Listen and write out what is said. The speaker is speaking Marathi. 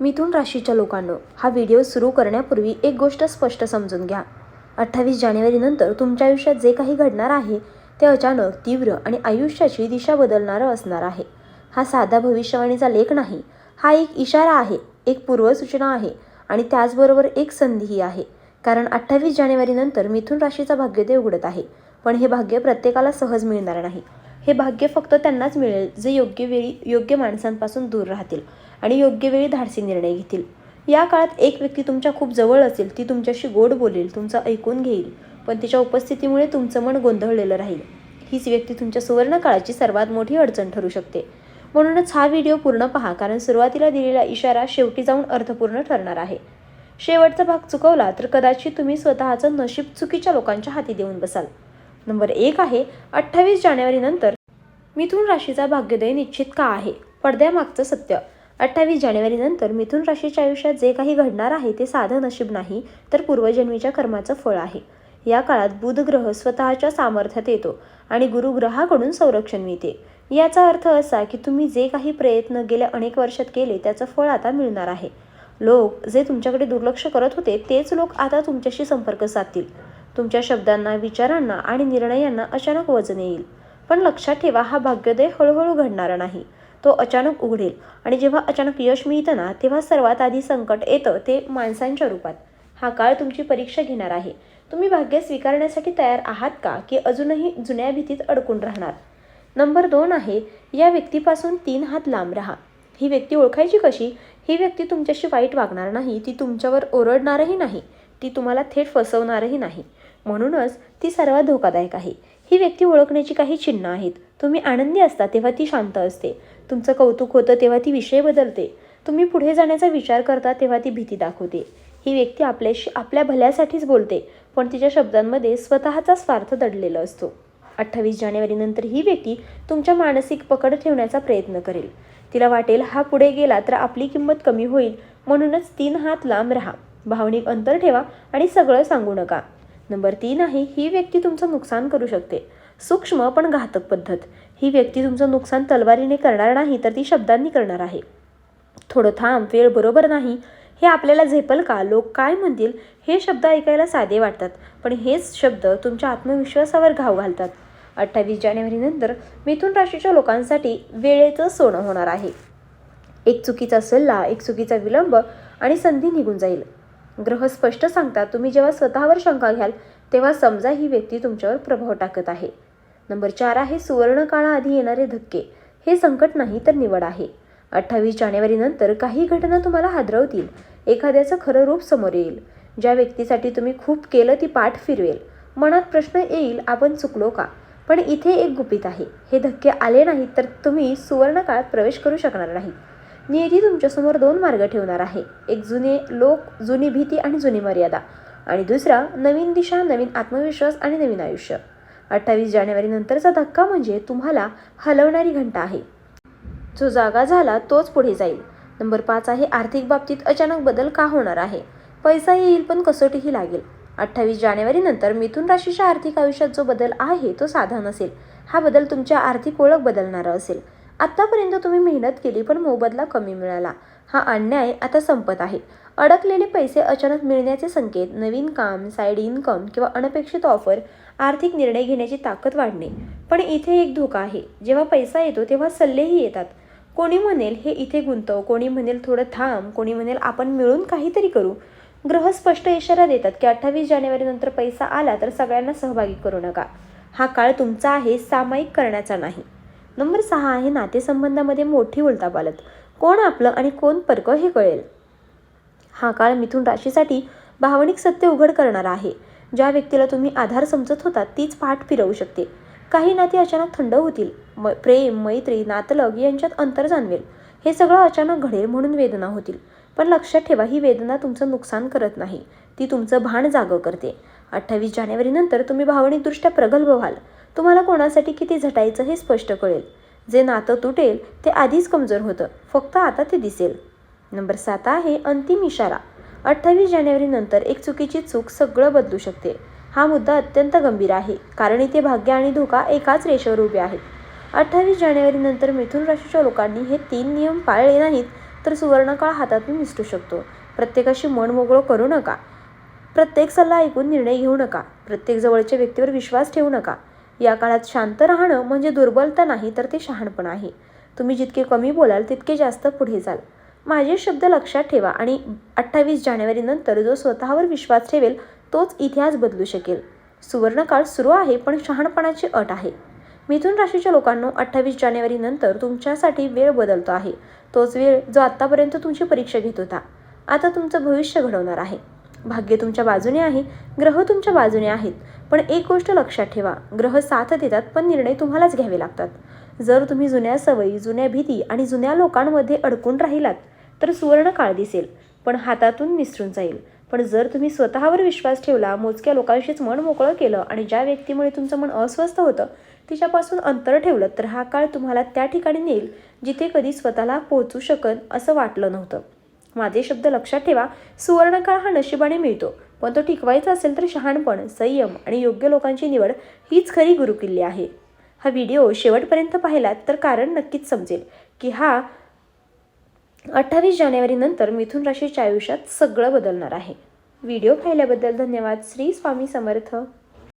मिथुन राशीच्या लोकांनो हा व्हिडिओ सुरू करण्यापूर्वी एक गोष्ट स्पष्ट समजून घ्या. अठ्ठावीस जानेवारीनंतर तुमच्या आयुष्यात जे काही घडणार आहे ते अचानक तीव्र आणि आयुष्याची दिशा बदलणारं असणार आहे. हा साधा भविष्यवाणीचा लेख नाही हा एक इशारा आहे एक पूर्वसूचना आहे आणि त्याचबरोबर एक संधीही आहे. कारण अठ्ठावीस जानेवारीनंतर मिथुन राशीचा भाग्यदेव उघडत आहे पण हे भाग्य प्रत्येकाला सहज मिळणार नाही. हे भाग्य फक्त त्यांनाच मिळेल जे योग्य वेळी योग्य माणसांपासून दूर राहतील आणि योग्य वेळी धाडसी निर्णय घेतील. या काळात एक व्यक्ती तुमच्या खूप जवळ असेल ती तुमच्याशी गोड बोलेल तुमचं ऐकून घेईल पण तिच्या उपस्थितीमुळे तुमचं मन गोंधळलेलं राहील. हीच व्यक्ती तुमच्या सुवर्ण काळाची सर्वात मोठी अडचण ठरू शकते. म्हणूनच हा व्हिडिओ पूर्ण पहा कारण सुरुवातीला दिलेला इशारा शेवटी जाऊन अर्थपूर्ण ठरणार आहे. शेवटचा भाग चुकवला तर कदाचित तुम्ही स्वतःचं नशीब चुकीच्या लोकांच्या हाती देऊन बसाल. नंबर एक आहे अठ्ठावीस जानेवारीनंतर मिथुन राशीचा भाग्योदय निश्चित का आहे? पडद्यामागचं सत्य. अठ्ठावीस जानेवारीनंतर मिथुन राशीच्या आयुष्यात जे काही घडणार आहे ते साधं नशीब नाही तर पूर्वजन्मीच्या कर्माचं फळ आहे. या काळात बुध ग्रह स्वतःच्या सामर्थ्यात येतो आणि गुरुग्रहाकडून संरक्षण मिळते. याचा अर्थ असा की तुम्ही जे काही प्रयत्न गेल्या अनेक वर्षात केले त्याचं फळ आता मिळणार आहे. लोक जे तुमच्याकडे दुर्लक्ष करत होते तेच लोक आता तुमच्याशी संपर्क साधतील. तुमच्या शब्दांना विचारांना आणि निर्णयांना अचानक वजन येईल. पण लक्षात ठेवा हा भाग्योदय हळूहळू घडणारा नाही. तो अचानक उघडेल आणि जेव्हा अचानक यश मिळतं ना तेव्हा सर्वात आधी संकट येतं ते माणसांच्या रूपात. हा काळ तुमची परीक्षा घेणार आहे. तुम्ही भाग्य स्वीकारण्यासाठी तयार आहात का की अजूनही जुन्या भीतीत अडकून राहणार? नंबर दोन आहे या व्यक्तीपासून तीन हात लांब राहा. ही व्यक्ती ओळखायची कशी? ही व्यक्ती तुमच्याशी वाईट वागणार नाही ती तुमच्यावर ओरडणारही नाही ती तुम्हाला थेट फसवणारही नाही. म्हणूनच ती सर्वात धोकादायक आहे. ही व्यक्ती ओळखण्याची काही चिन्ह आहेत. तुम्ही आनंदी असता तेव्हा ती शांत असते. तुमचं कौतुक होतं तेव्हा ती विषय बदलते. तुम्ही पुढे जाण्याचा विचार करता तेव्हा ती भीती दाखवते. ही व्यक्ती आपल्याशी आपल्या भल्यासाठीच बोलते पण तिच्या शब्दांमध्ये स्वतःचा स्वार्थ दडलेला असतो. अठ्ठावीस जानेवारीनंतर ही व्यक्ती तुमच्या मानसिक पकड ठेवण्याचा प्रयत्न करेल. तिला वाटेल हा पुढे गेला तर आपली किंमत कमी होईल म्हणूनच तीन हात लांब राहा. भावनिक अंतर ठेवा आणि सगळं सांगू नका. नंबर तीन आहे ही व्यक्ती तुमचं नुकसान करू शकते. सूक्ष्म पण घातक पद्धत. ही व्यक्ती तुमचं नुकसान तलवारीने करणार नाही तर ती शब्दांनी करणार आहे. थोडं थांब वेळ बरोबर नाही. हे आपल्याला झेपल का? लोक काय म्हणतील? हे शब्द ऐकायला साधे वाटतात पण हेच शब्द तुमच्या आत्मविश्वासावर घाव घालतात. अठ्ठावीस जानेवारीनंतर मिथुन राशीच्या लोकांसाठी वेळेचं सोनं होणार आहे. एक चुकीचा सल्ला एक चुकीचा विलंब आणि संधी निघून जाईल. ग्रह स्पष्ट सांगतात तुम्ही जेव्हा स्वतःवर शंका घ्याल तेव्हा समजा ही व्यक्ती तुमच्यावर प्रभाव टाकत आहे. नंबर चार आहे सुवर्ण काळाआधी येणारे धक्के. हे संकट नाही तर निवड आहे. अठ्ठावीस जानेवारीनंतर काही घटना तुम्हाला हादरवतील. एखाद्याचं खरं रूप समोर येईल. ज्या व्यक्तीसाठी तुम्ही खूप केलं ती पाठ फिरवेल. मनात प्रश्न येईल आपण चुकलो का? पण इथे एक गुपित आहे. हे धक्के आले नाहीत तर तुम्ही सुवर्णकाळात प्रवेश करू शकणार नाही. नियती तुमच्यासमोर दोन मार्ग ठेवणार आहे. एक जुने लोक जुनी भीती आणि जुनी मर्यादा. आणि दुसरा नवीन दिशा नवीन आत्मविश्वास आणि नवीन आयुष्य. अठ्ठावीस जानेवारीनंतरचा धक्का म्हणजे तुम्हाला हलवणारी घंटा आहे. जो जागा झाला तोच पुढे जाईल. नंबर पाच आहे आर्थिक बाबतीत अचानक बदल का होणार आहे? पैसा येईल पण कसोटीही लागेल. अठ्ठावीस जानेवारीनंतर मिथुन राशीच्या आर्थिक आयुष्यात जो बदल आहे तो साधा नसेल. हा बदल तुमच्या आर्थिक ओळख बदलणारा असेल. आत्तापर्यंत तुम्ही मेहनत केली पण मोबदला कमी मिळाला. हा अन्याय आता संपत आहे. अडकलेले पैसे अचानक मिळण्याचे संकेत नवीन काम साईड इन्कम किंवा अनपेक्षित ऑफर आर्थिक निर्णय घेण्याची ताकद वाढणे. पण इथे एक धोका आहे. जेव्हा पैसा येतो तेव्हा सल्लेही येतात. कोणी म्हणेल हे इथे गुंतव. कोणी म्हणेल थोडं थांब. कोणी म्हणेल आपण मिळून काहीतरी करू. ग्रह स्पष्ट इशारा देतात की अठ्ठावीस जानेवारीनंतर पैसा आला तर सगळ्यांना सहभागी करू नका. हा काळ तुमचा आहे सामायिक करण्याचा नाही. नंबर सहा आहे नातेसंबंधामध्ये मोठी उलतापालत कोण आपलं आणि कोण परकं हे कळेल? हा काळ मिथुन राशीसाठी भावनिक सत्य उघड करणारा आहे. ज्या व्यक्तीला तुम्ही आधार समजत होता तीच पाठ फिरवू शकते. काही नाती अचानक थंड होतील. म प्रेम मैत्री नातलग यांच्यात अंतर जाणवेल. हे सगळं अचानक घडेल म्हणून वेदना होतील. पण लक्षात ठेवा ही वेदना तुमचं नुकसान करत नाही. ती तुमचं भान जागं करते. अठ्ठावीस जानेवारीनंतर तुम्ही भावनिकदृष्ट्या प्रगल्भ व्हाल. तुम्हाला कोणासाठी किती झटायचं हे स्पष्ट कळेल. जे नातं तुटेल ते आधीच कमजोर होतं. फक्त आता ते दिसेल. नंबर सात आहे अंतिम इशारा. अठ्ठावीस जानेवारीनंतर एक चुकीची चूक सगळं बदलू शकते. हा मुद्दा अत्यंत गंभीर आहे कारण इथे भाग्य आणि धोका एकाच रेषेवर उभे आहेत. अठ्ठावीस जानेवारीनंतर मिथुन राशीच्या लोकांनी हे तीन नियम पाळले नाहीत तर सुवर्णकाळ हातातून निसटू शकतो. प्रत्येकाशी मन मोगळं करू नका. प्रत्येक सल्ला ऐकून निर्णय घेऊ नका. प्रत्येक जवळच्या व्यक्तीवर विश्वास ठेवू नका. या काळात शांत राहणं म्हणजे दुर्बलता नाही तर ते शहाणपण आहे. तुम्ही जितके कमी बोलाल तितके जास्त पुढे जाल. माझे शब्द लक्षात ठेवा आणि अठ्ठावीस जानेवारीनंतर जो स्वतःवर विश्वास ठेवेल तोच इतिहास बदलू शकेल. सुवर्णकाळ सुरू आहे पण शहाणपणाची अट आहे. मिथुन राशीच्या लोकांनो अठ्ठावीस जानेवारीनंतर तुमच्यासाठी वेळ बदलतो आहे. तोच वेळ जो आत्तापर्यंत तुमची परीक्षा घेत होता. आता तुमचं भविष्य घडवणार आहे. भाग्य तुमच्या बाजूने आहे ग्रह तुमच्या बाजूने आहेत. पण एक गोष्ट लक्षात ठेवा ग्रह साथ देतात पण निर्णय तुम्हालाच घ्यावे लागतात. जर तुम्ही जुन्या सवयी जुन्या भीती आणि जुन्या लोकांमध्ये अडकून राहिलात तर सुवर्ण काळ दिसेल पण हातातून निसरून जाईल. पण जर तुम्ही स्वतःवर विश्वास ठेवला मोजक्या लोकांशीच मन मोकळं केलं आणि ज्या व्यक्तीमुळे तुमचं मन अस्वस्थ होतं तिच्यापासून अंतर ठेवलं तर हा काळ तुम्हाला त्या ठिकाणी नेईल जिथे कधी स्वतःला पोहोचू शकत असं वाटलं नव्हतं. माझे शब्द लक्षात ठेवा. सुवर्णकाळ हा नशिबाने मिळतो. पण तो टिकवायचा असेल तर शहाणपण संयम आणि योग्य लोकांची निवड हीच खरी गुरुकिल्ली आहे. हा व्हिडिओ शेवटपर्यंत पाहिलात तर कारण नक्कीच समजेल की हा अठ्ठावीस जानेवारीनंतर मिथुन राशीच्या आयुष्यात सगळं बदलणार आहे. व्हिडिओ पाहिल्याबद्दल धन्यवाद. श्री स्वामी समर्थ.